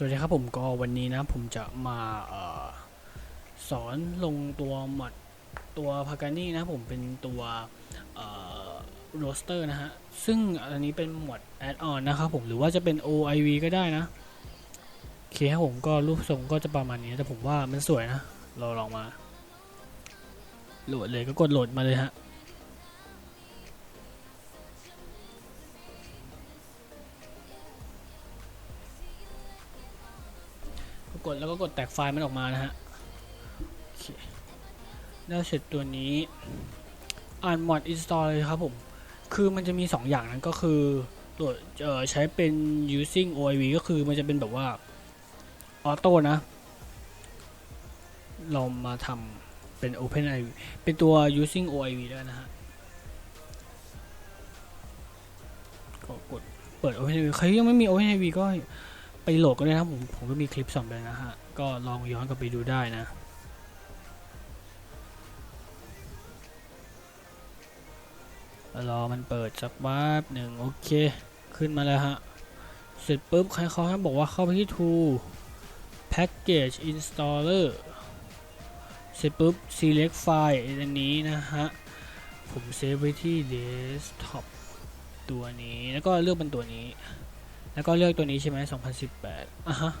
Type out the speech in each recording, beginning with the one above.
สวัสดีครับผมก็วันนี้นะผมจะมาออสอนลงตัวหมัดตัวพากานี่นะผมเป็นตัวโรสเตอร์นะฮะ ซึ่งอันนี้เป็นหมวดแอดออนนะครับผมหรือว่าจะเป็น OIV ก็ได้นะโอเคครับผมก็รูปทรงก็จะประมาณนี้แต่ผมว่ามันสวยนะ เราลองมา โหลดเลยก็กดโหลดมาเลยฮะ ดแล้วก็กดแตกไฟล์มันออกมานะฮะโอเคแล้วเสร็จตัวนี้อ่าน mod install เลยครับผม คือมันจะมี 2 อย่างนั้นก็คือตัวเอ่อใช้เป็น using OIV ก็คือมันจะเป็นแบบว่าออโต้นะ เรามาทำเป็น Open IV เป็นตัว using OIV ได้นะฮะก็กดเปิด Open IV ใครยังไม่มี Open IV ก็ ไปโหลดก็ได้นะครับผมผมก็มีคลิปสอนไปนะฮะ ก็ลองย้อนกลับไปดูได้นะรอมันเปิดสักแป๊บหนึ่งโอเค ขึ้นมาแล้วฮะ เสร็จปุ๊บใครเขาให้บอกว่าเข้าไปที่ tool package installer เสร็จปุ๊บ select file อันนี้นะฮะ ผมเซฟไว้ที่ desktop ตัวนี้แล้วก็เลือกเป็นตัวนี้ แล้วก็เลือกตัวนี้ใช่ไหม2018อะฮะ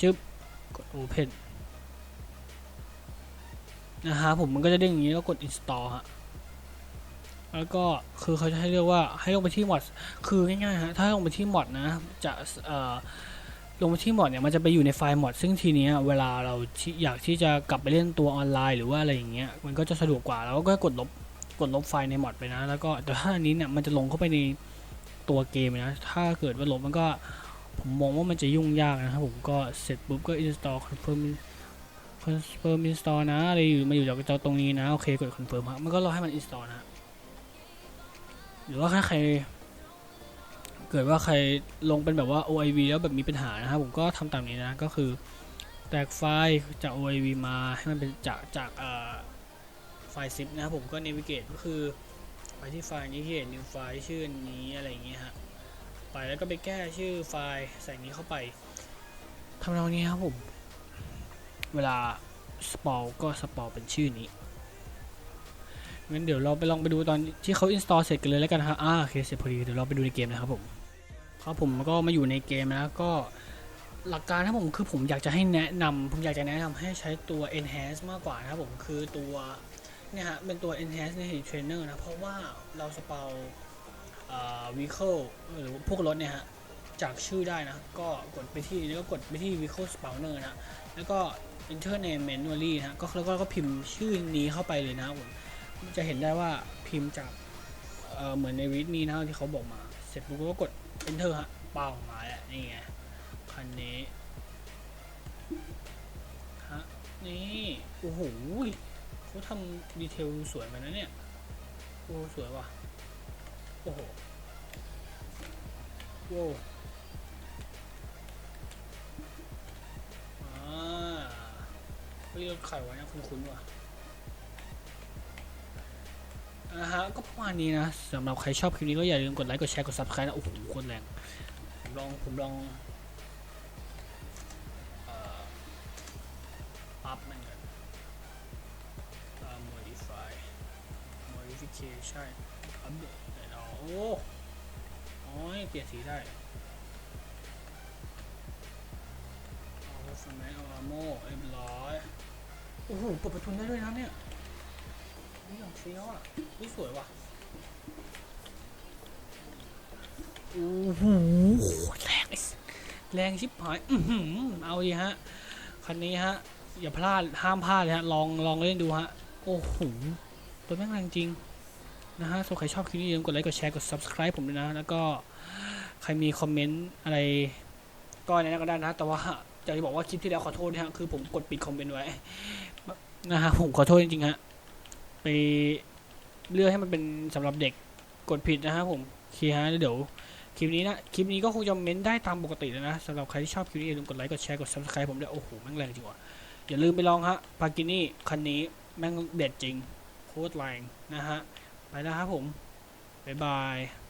ชึบ กด Open นะฮะผมมันก็จะเด้งอย่างนี้แล้วกด Install ฮะ แล้วก็คือเขาจะให้เลือกว่าให้ลงไปที่ mod คือง่ายๆฮะ ถ้าลงไปที่ mod นะ จะเอ่อลงไปที่ mod เนี่ยมันจะไปอยู่ในไฟล์ mod ซึ่งทีเนี้ยเวลาเราอยากที่จะกลับไปเล่นตัวออนไลน์ หรือว่าอะไรอย่างเงี้ยมันก็จะสะดวกกว่าแล้วก็กดลบกดลบไฟล์ใน mod ไปนะ แล้วก็แต่ถ้าอันนี้เนี่ยมันจะลงเข้าไปใน ตัวเกมนะ ถ้าเกิดว่าลบมันก็ผมมองว่ามันจะยุ่งยากนะครับผมก็เสร็จปุ๊บก็ install confirm confirm install นะอะไรอยู่มาอยู่จากตรงนี้นะ โอเคกด confirm ครับมันก็รอให้มัน install นะ หรือว่าถ้าใคร เกิดว่าใครลงเป็นแบบว่า OIV แล้วแบบมีปัญหานะครับผมก็ทำตามนี้นะ ก็คือแตกไฟล์จาก OIV มาให้มันเป็นจากจากเอ่อไฟล์ zip นะครับผมก็ navigate ก็คือ ไปที่ไฟล์นี้ที่เห็น new ไฟล์ชื่อนี้อะไรอย่างเงี้ยฮะไปแล้วก็ไปแก้ชื่อไฟล์ใส่นี้เข้าไปทำนองนี้ครับผม เวลาสปอลก็สปอลเป็นชื่อนี้งั้นเดี๋ยวเราไปลองไปดูตอนที่เขา install เสร็จกันเลยแล้วกันนะครับอ่าโอเคเสร็จพอดีเดี๋ยวเราไปดูในเกมนะครับผมครับผมก็มาอยู่ในเกมแล้วก็หลักการนะผมคือผมอยากจะให้แนะนำผมอยากจะแนะนำให้ใช้ตัว enhance มากกว่านะครับผมคือตัว เนี่ยฮะเป็นตัว enhance ใน trainer นะ เพราะว่าเราสเปาอ่า vehicle หรือพวกรถเนี่ยฮะ จากชื่อได้นะ ก็กดไปที่แล้วก็กดไปที่ vehicle spawner นะ แล้วก็ enter name manually นะก็แล้วก็ก็พิมพ์ชื่อนี้เข้าไปเลยนะผมจะเห็นได้ว่าพิมพ์จากเอ่อเหมือนในวิดมีนะที่เขาบอกมา เสร็จปุ๊บก็กด enter ฮะเป้ามาแล้วนี่ไงคันนี้ฮะนี่ โอ้โห เขาทำดีเทลสวยเหมือนนะเนี่ยโอ้สวยว่ะ โอ้โหโว้อ่าเฮ้ยรถไข่วะเนี่ยคุ้นๆว่ะอ่าฮะก็ประมาณนี้นะสำหรับใครชอบคลิปนี้ก็อย่าลืมกดไลค์กดแชร์กด subscribe นะ โอ้โหโคตรแรงผมลองผมลองอ่ออัพมันก่อน modification อัปเดตอ๋อโอ้โอ้ยเปลี่ยนสีได้ เอาสมัยเอาอาโมเรียบร้อยโอ้โหเปิดประทุนได้ด้วยนะเนี่ยนี่อย่างเฟี้ยวอะนี่สวยว่ะโอ้โหแรงไอ้สัสแรงชิบหายอือเอาดีฮะ คันนี้ฮะ อย่าพลาด ห้ามพลาดเลยฮะ ลองลองเล่นดูฮะ โอ้โห ตัวแม่งแรงจริง นะฮะส่วนใครชอบคลิปนี้อย่าลืมกดไลค์ กดแชร์ กด subscribe ผมด้วยนะ แล้วก็ใครมีคอมเมนต์อะไรก็ในนั้นก็ได้นะ แต่ว่าอยากจะบอกว่าคลิปที่แล้วขอโทษนะฮะ คือผมกดปิดคอมเมนต์ไว้ นะฮะ ผมขอโทษจริงๆฮะ ไปเลือกให้มันเป็นสำหรับเด็ก กดผิดนะฮะผมโอเคฮะเดี๋ยวคลิปนี้นะ คลิปนี้ก็คงจะเม้นได้ตามปกติเลยนะสำหรับใครที่ชอบคลิปนี้อย่าลืมกดไลค์ กดแชร์ กด subscribe ผมด้วย โอ้โห แม่งแรงจริงว่ะ อย่าลืมไปลองฮะ ปากินี่คันนี้แม่งเด็ดจริง โคตรแรงนะฮะ ไปแล้วครับผม บ๊ายบาย